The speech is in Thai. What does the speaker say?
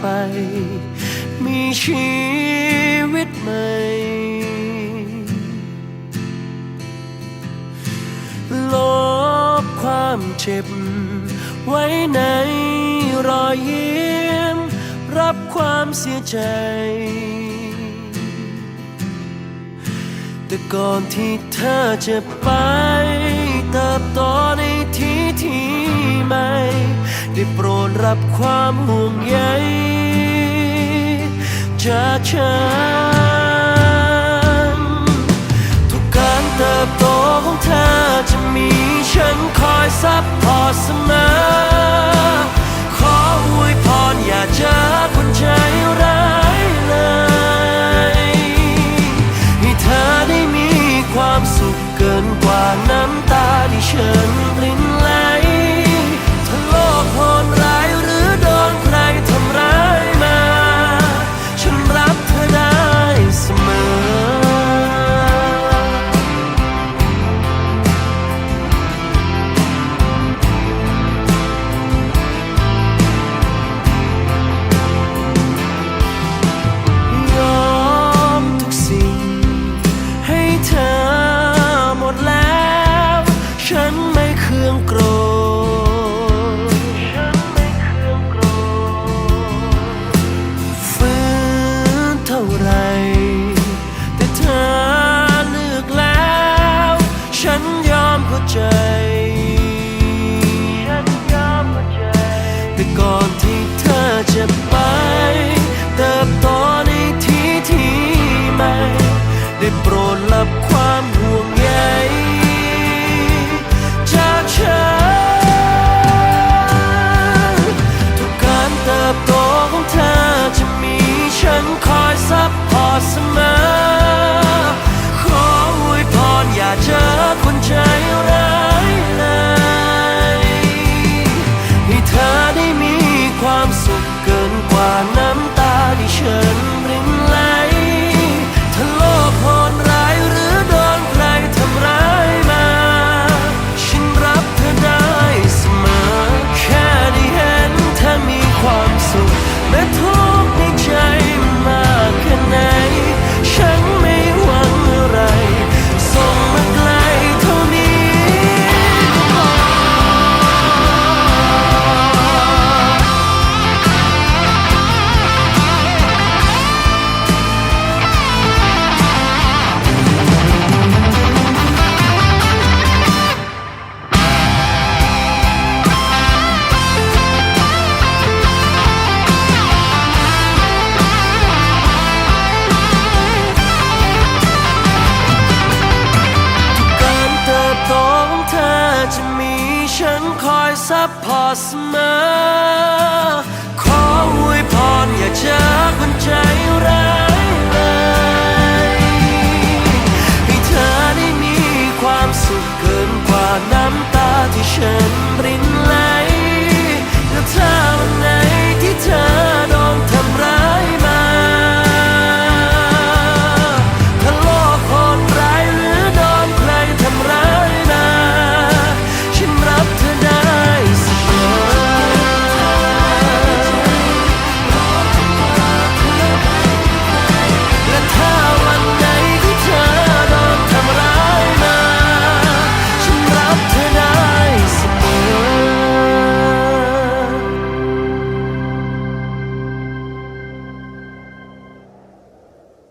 ไป มีชีวิตใหม่ ลบความเจ็บ ไว้ในรอยยิ้ม รับความเสียใจ แต่ก่อนที่เธอจะไปเติบโตในที่ที่ไม่ ได้โปรดรับความห่วงใย ช้าช้ทุกการเติบโตของเธอจะมีฉันคอยซับพอเสมอ ขออวยพรอย่าเจอคนใจร้ายให้เธอได้มีความสุขเกินกว่าน้ำตาที่ฉันพลิ้น คอยซัพพอร์ตเสมอ